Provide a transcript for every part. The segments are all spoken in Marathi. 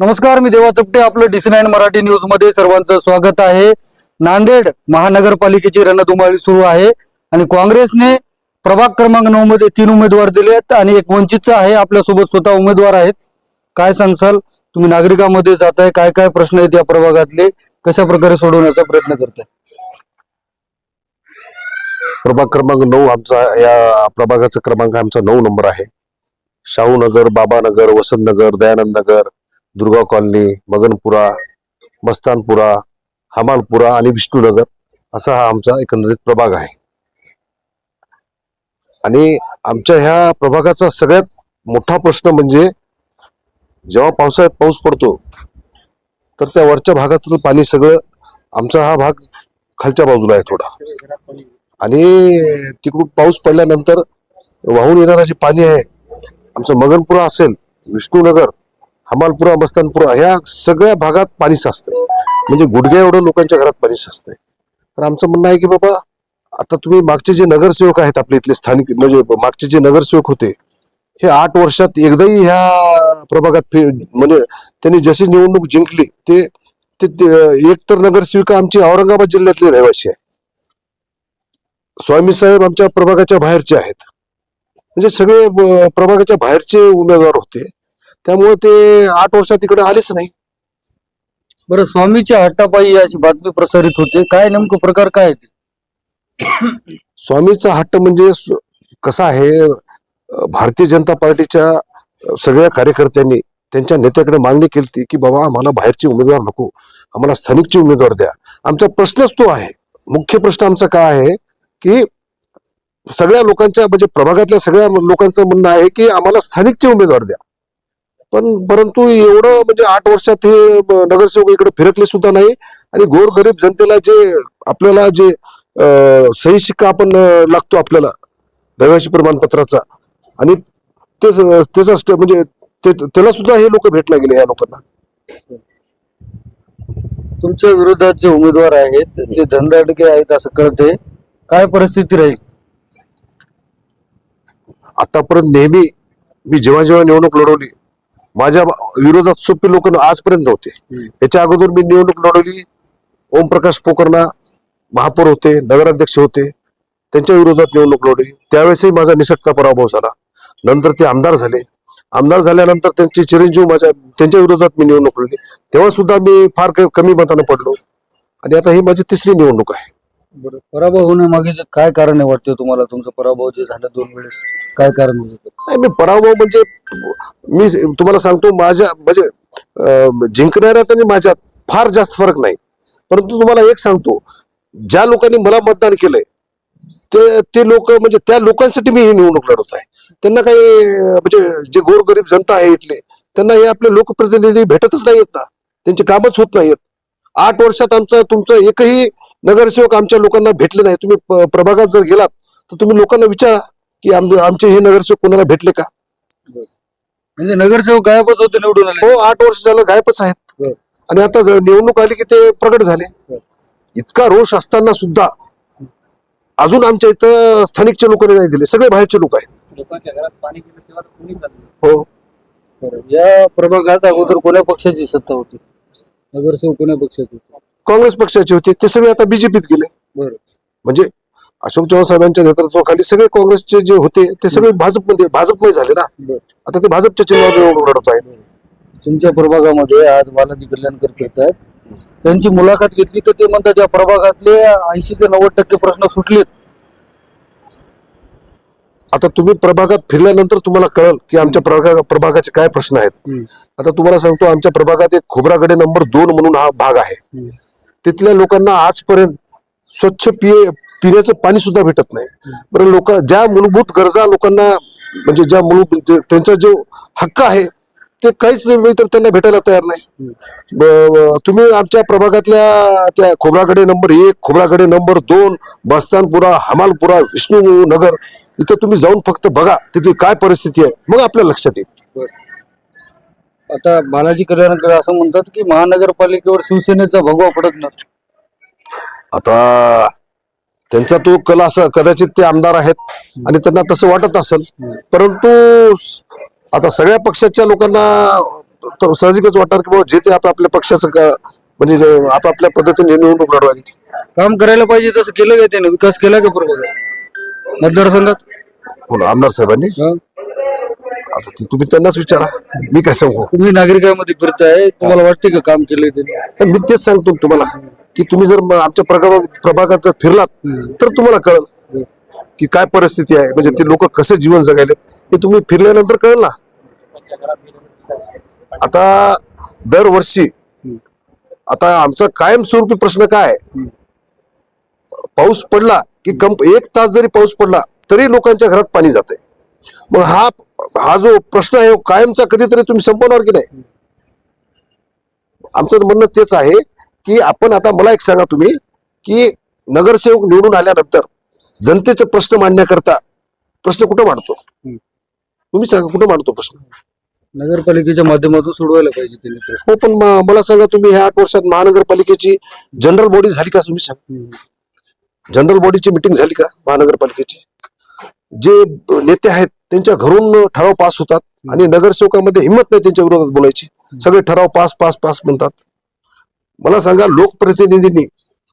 नमस्कार मी देवा चपटे आपलं डीसी नाईन मराठी न्यूजमध्ये सर्वांचं स्वागत आहे. नांदेड महानगरपालिकेची रणधुमाळी सुरू आहे आणि काँग्रेसने प्रभाग क्रमांक नऊ मध्ये तीन उमेदवार दिले आहेत आणि एक वंचितचा आहे आपल्यासोबत स्वतः उमेदवार आहेत. काय सांगसाल? तुम्ही नागरिकांमध्ये जाताय काय काय प्रश्न आहेत या प्रभागातले? कशा प्रकारे सोडवण्याचा प्रयत्न करताय? प्रभाग क्रमांक नऊ आमचा या प्रभागाचा क्रमांक आमचा नऊ नंबर आहे. शाहूनगर बाबानगर वसंतनगर दयानंद नगर दुर्गा कॉलनी मगनपुरा मस्तानपुरा हमालपुरा आणि विष्णुनगर असा हा आमचा एकंदरीत प्रभाग आहे. आणि आमच्या ह्या प्रभागाचा सगळ्यात मोठा प्रश्न म्हणजे जेव्हा पावसाळ्यात पाऊस पडतो तर त्या वरच्या भागातलं पाणी सगळं आमचा हा भाग खालच्या बाजूला आहे थोडा. आणि तिकडून पाऊस पडल्यानंतर वाहून येणारं जे पाणी आहे आमचं मगनपुरा असेल विष्णुनगर हमालपुरा मस्तानपुरा ह्या सगळ्या भागात पाणी साचतंय. म्हणजे गुडघ्या एवढं लोकांच्या घरात पाणी साचतंय. तर आमचं म्हणणं आहे की बाबा आता तुम्ही मागचे जे नगरसेवक आहेत आपले इथले स्थानिक म्हणजे मागचे जे नगरसेवक होते हे आठ वर्षात एकदाही ह्या प्रभागात म्हणजे त्यांनी जशी निवडणूक जिंकली ते ते एकतर एक तर नगरसेविका आमची औरंगाबाद जिल्ह्यातली रहिवासी आहे. स्वामी साहेब आमच्या प्रभागाच्या बाहेरचे आहेत. म्हणजे सगळे प्रभागाच्या बाहेरचे उमेदवार होते. त्यामुळे ते आठ वर्षात तिकडे आलेच नाही. बरं स्वामीच्या हट्टापायी अशी बातमी प्रसारित होते. काय नेमकं प्रकार काय आहे ते? स्वामीचा हट्ट म्हणजे स- कसा आहे? अ, भारतीय जनता पार्टीच्या सगळ्या कार्यकर्त्यांनी त्यांच्या नेत्याकडे मागणी केली की बाबा आम्हाला बाहेरचे उमेदवार नको. आम्हाला स्थानिकचे उमेदवार द्या. आमचा प्रश्नच तो आहे. मुख्य प्रश्न आमचा काय आहे की सगळ्या लोकांच्या म्हणजे प्रभागातल्या सगळ्या लोकांचं म्हणणं आहे की आम्हाला स्थानिकचे उमेदवार द्या. पण परंतु एवढं म्हणजे आठ वर्षात हे नगरसेवक इकडे फिरकले सुद्धा नाही. आणि गोरगरीब जनतेला जे आपल्याला जे सही शिक्का आपण लागतो आपल्याला रहिवासी प्रमाणपत्राचा. आणि ते स- त्याचा म्हणजे ते- त्याला सुद्धा हे लोक भेटला गेले या लोकांना. तुमच्या विरोधात जे उमेदवार आहेत ते धंदाडके आहेत असं कळते काय परिस्थिती राहील? आतापर्यंत नेहमी मी जेव्हा जेव्हा निवडणूक लढवली माझ्या विरोधात सोपे लोक आजपर्यंत नव्हते हम्म. याच्या अगोदर मी निवडणूक लढवली. ओमप्रकाश पोकर्णा महापौर होते नगराध्यक्ष होते. त्यांच्या विरोधात निवडणूक लढवली. त्यावेळेसही माझा निसटता पराभव झाला. नंतर ते आमदार झाले. आमदार झाल्यानंतर त्यांचे चिरंजीव माझ्या त्यांच्या विरोधात मी निवडणूक लढली तेव्हा सुद्धा मी फार कमी मतानं पडलो. आणि आता ही माझी तिसरी निवडणूक आहे. बरं. पराभव होण्यामागे जे काय कारण आहे वाटतं तुम्हाला? तुमचं पराभव जे झालं दोन वेळेस काय कारण होतं? नाही मी पराभव म्हणजे मी तुम्हाला सांगतो माझ्या म्हणजे अं, जिंकणाऱ्यात आणि माझ्यात फार जास्त फरक नाही. परंतु तुम्हाला एक सांगतो ज्या लोकांनी मला मतदान केलंय ते ते लोक म्हणजे त्या लोकांसाठी मी ही निवडणूक लढवत आहे. त्यांना काही अं, म्हणजे जे गोरगरीब जनता आहे इथले त्यांना हे आपले लोकप्रतिनिधी भेटतच नाहीत ना. त्यांचे कामच होत नाहीत आठ वर्षात आमचा तुमचं एकही नगरसेवक आमच्या लोकांना भेटले नाही. तुम्ही प्रभागात जर गेलात तर तुम्ही लोकांना विचारा की आम- आमचे हे नगरसेवक कोणाला भेटले का? म्हणजे नगरसेवक गायबच होते निवडून आले. हो आठ वर्ष झालं गायबच आहेत. आणि आता निवडणूक आली की ते प्रगट झाले. इतका रोष असताना सुद्धा अजून आमच्या इथं स्थानिकच्या लोकांनी नाही दिले. सगळे बाहेरचे लोक आहेत. लोकांच्या घरात पाणी गेलं तेव्हा कोणी चाललं हो. या प्रभागात अगोदर कोण्या पक्षाची सत्ता होती? नगरसेवक कोण्या पक्षात होते? काँग्रेस पक्षाचे होते ते सगळे आता बीजेपीत गेले. म्हणजे अशोक चव्हाण साहेबांच्या नेतृत्वाखाली सगळे काँग्रेसचे जे होते ते सगळे भाजपमध्ये भाजपमध्ये झाले ना. आता ते भाजपच्या चिन्हावर लढवत आहेत. तुमच्या प्रभागामध्ये आज बालाजी कल्याणकर फिरत आहेत. त्यांची मुलाखत घेतली तर ते म्हणतात या प्रभागातले ऐंशी ते नव्वद टक्के प्रश्न सुटलेत. आता तुम्ही प्रभागात फिरल्यानंतर तुम्हाला कळल की आमच्या प्रभागा प्रभागाचे काय प्रश्न आहेत. आता तुम्हाला सांगतो आमच्या प्रभागात एक खोबरागडे नंबर दोन म्हणून हा भाग आहे. तिथल्या लोकांना आजपर्यंत स्वच्छ पिये पिण्याचं पाणी सुद्धा भेटत नाही. बरं लोक ज्या मूलभूत गरजा लोकांना म्हणजे ज्या मूलभूत म्हणजे त्यांचा जो हक्क आहे ते काहीच वेळी तर त्यांना भेटायला तयार नाही. तुम्ही आमच्या प्रभागातल्या त्या खोबरागडे नंबर एक खोबरागडे नंबर दोन बस्तानपुरा हमालपुरा विष्णू नगर इथं तुम्ही जाऊन फक्त बघा तिथे काय परिस्थिती आहे. मग आपल्या लक्षात येईल. आता बालाजी कल्याणकर असं म्हणतात की महानगरपालिकेवर शिवसेनेचा भगवा फडकणार आता त्यांचा तो कला असं कदाचित ते आमदार आहेत आणि त्यांना तसं वाटत असेल. परंतु स- आता सगळ्या पक्षाच्या लोकांना तर साहजिकच वाटणार की बाबा जे ते आपापल्या पक्षाचं का म्हणजे जे आपापल्या पद्धतीने निवडणूक लढवावी काम करायला पाहिजे तसं केलं का त्याने? विकास केला का प्रभागात मतदारसंघात? म्हणून आमदार साहेबांनी? हा? आता ते तुम्ही त्यांनाच विचारा. मी काय सांगू? तुम्ही नागरिकांमध्ये फिरताय तुम्हाला वाटते का काम केलंय तर मी तेच सांगतो ना तुम्हाला की तुम्ही जर म- आमच्या प्रभागात प्रभागात जर फिरलात तर तुम्हाला कळेल की काय परिस्थिती आहे. म्हणजे ते लोक कसं जीवन जगायले हे तुम्ही फिरल्यानंतर कळेल ना. आता दरवर्षी आता आमचा कायमस्वरूपी प्रश्न काय? आहे? पाऊस पडला की कंप एक तास जरी पाऊस पडला तरी लोकांच्या घरात पाणी जाते मग हा हा जो प्रश्न आहे कायमचा कधीतरी तुम्ही संपवणार की नाही? आमचं म्हणणं तेच आहे की आपण आता मला एक सांगा तुम्ही की नगरसेवक निवडून आल्यानंतर जनतेचे प्रश्न मांडण्याकरता प्रश्न कुठं मांडतो? तुम्ही सांगा कुठं मांडतो प्रश्न? नगरपालिकेच्या माध्यमातून सोडवायला पाहिजे त्यांनी. हो पण मला सांगा तुम्ही ह्या आठ वर्षात महानगरपालिकेची जनरल बॉडी झाली का तुम्ही सांगा? जनरल बॉडीची मिटिंग झाली का महानगरपालिकेची? जे नेते आहेत त्यांच्या घरून ठराव पास होतात आणि नगरसेवकामध्ये हिंमत नाही त्यांच्या विरोधात बोलायची. सगळे ठराव पास पास पास म्हणतात. मला सांगा लोकप्रतिनिधींनी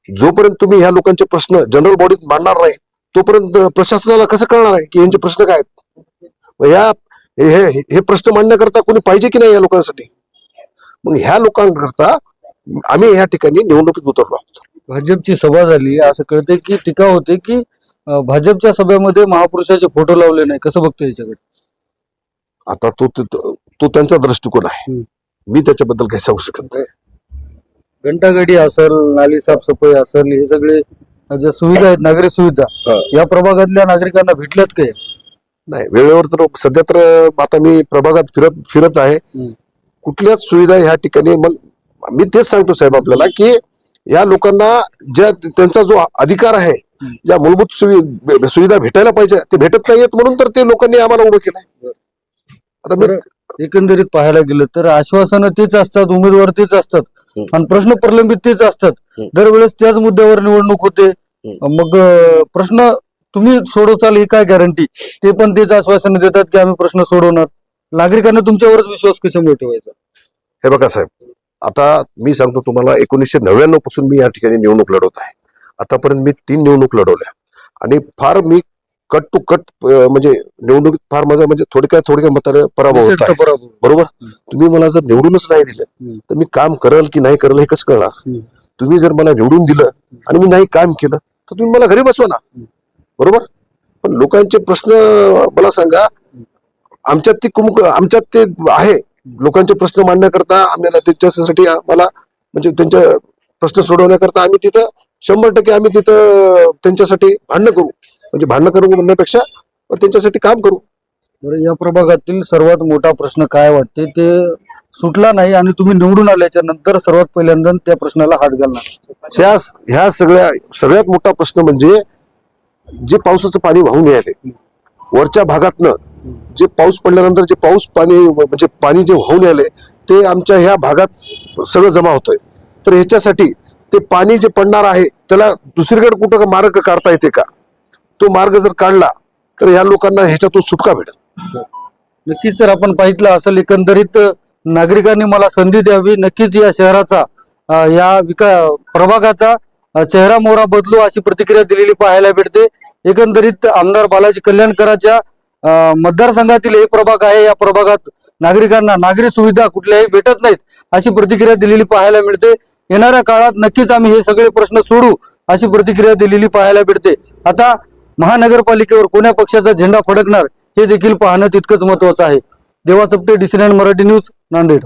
जोपर्यंत तुम्ही ह्या लोकांचे प्रश्न जनरल बॉडीत मांडणार नाही तोपर्यंत प्रशासनाला कसं कळणार आहे की यांचे प्रश्न काय आहेत? हे हे- प्रश्न मांडण्याकरता कोणी पाहिजे की नाही या लोकांसाठी? मग ह्या लोकांकरता आम्ही ह्या ठिकाणी निवडणुकीत उतरलो आहोत. भाजपची सभा झाली असं कळते की टीका होते की भाजपच्या सभेमध्ये महापुरुषाचे फोटो लावले नाही कसं बघतो याच्याकडे आता तो तो त्यांचा दृष्टिकोन आहे. मी त्याच्याबद्दल काही सांगू शकत नाही घंटागाडी असेल नाली साफसफाई असेल हे सगळे ज्या सुविधा आहेत नागरी सुविधा. या प्रभागातल्या नागरिकांना भेटल्यात काय नाही वेळेवर तर सध्या तर आता मी प्रभागात फिरत फिरत आहे. कुठल्याच सुविधा ह्या ठिकाणी मग मी तेच सांगतो साहेब आपल्याला की या लोकांना ज्या त्यांचा जो अधिकार आहे. ज्या मूलभूत सुवि- सुविधा भेटायला पाहिजे ते भेटत नाहीयेत म्हणून तर ते लोकांनी आम्हाला उभं केलंय. आता. एकंदरीत पाहायला गेलं तर आश्वासनं तेच असतात उमेदवार तेच असतात. आणि प्रश्न प्रलंबित तेच असतात. दरवेळेस त्याच मुद्द्यावर निवडणूक होते. मग प्रश्न तुम्ही सोडवचाल ही काय गॅरंटी ते पण तेच आश्वासन देतात की आम्ही प्रश्न सोडवणार. नागरिकांना तुमच्यावरच विश्वास कशामुळे ठेवायचा? हे बघा साहेब आता मी सांगतो तुम्हाला एकोणीसशे नव्याण्णवपासून मी या ठिकाणी निवडणूक लढवत आहे. आतापर्यंत मी तीन निवडणूक लढवल्या. आणि फार मी कट टू कट म्हणजे निवडणुकीत फार माझा म्हणजे थोडक्या थोडक्या मताने पराभव होत. बरोबर? तुम्ही मला जर निवडूनच नाही दिलं. तर मी काम करेल की नाही करेल हे कसं कळणार. तुम्ही जर मला निवडून दिलं आणि मी नाही काम केलं तर तुम्ही मला घरी बसवा ना. बरोबर? पण लोकांचे प्रश्न मला सांगा आमच्यात ती कुमक आमच्यात ते आहे. लोकांचे प्रश्न मांडण्याकरता आम्हाला त्याच्यासाठी मला म्हणजे त्यांच्या प्रश्न सोडवण्याकरता आम्ही तिथं शंभर टक्के आम्ही तिथं त्यांच्यासाठी भांडणं करू. म्हणजे भांडणं करू म्हणण्यापेक्षा त्यांच्यासाठी काम करू. बरं या प्रभागातील सर्वात मोठा प्रश्न काय वाटते? ते सुटला नाही आणि तुम्ही निवडून आल्याच्यानंतर सर्वात पहिल्यांदा त्या प्रश्नाला हात घालणार. ह्या ह्या सगळ्या सगळ्यात मोठा प्रश्न म्हणजे जे पावसाचं पाणी वाहून यायले वरच्या भागातनं जे पाऊस पडल्यानंतर जे पाऊस पाणी म्हणजे पाणी जे वाहून यायले ते आमच्या ह्या भागात सगळं जमा होतंय. तर ह्याच्यासाठी ते पाणी जे पडणार आहे त्याला दुसरीकडे कुठं मार्ग काढता येते का? तो मार्ग जर काढला तर ह्या लोकांना ह्याच्यातून सुटका भेटेल. नक्कीच तर आपण पाहितलं असेल एकंदरीत नागरिकांनी मला संधी द्यावी. नक्कीच या शहराचा या विका प्रभागाचा चेहरा मोहरा बदलू अशी प्रतिक्रिया दिलेली पाहायला भेटते. एकंदरीत आमदार बालाजी कल्याणकरांच्या मतदारसंघातील हे प्रभाग आहे या प्रभागात नागरिकांना नागरी सुविधा कुठल्याही भेटत नाहीत अशी प्रतिक्रिया दिलेली पाहायला मिळते. येणाऱ्या काळात नक्कीच आम्ही हे सगळे प्रश्न सोडू अशी प्रतिक्रिया दिलेली पाहायला मिळते. आता महानगरपालिकेवर कोण्या पक्षाचा झेंडा फडकणार हे देखील पाहणं तितकंच महत्वाचं आहे. देवा चपटे डिसिडेंट मराठी न्यूज नांदेड.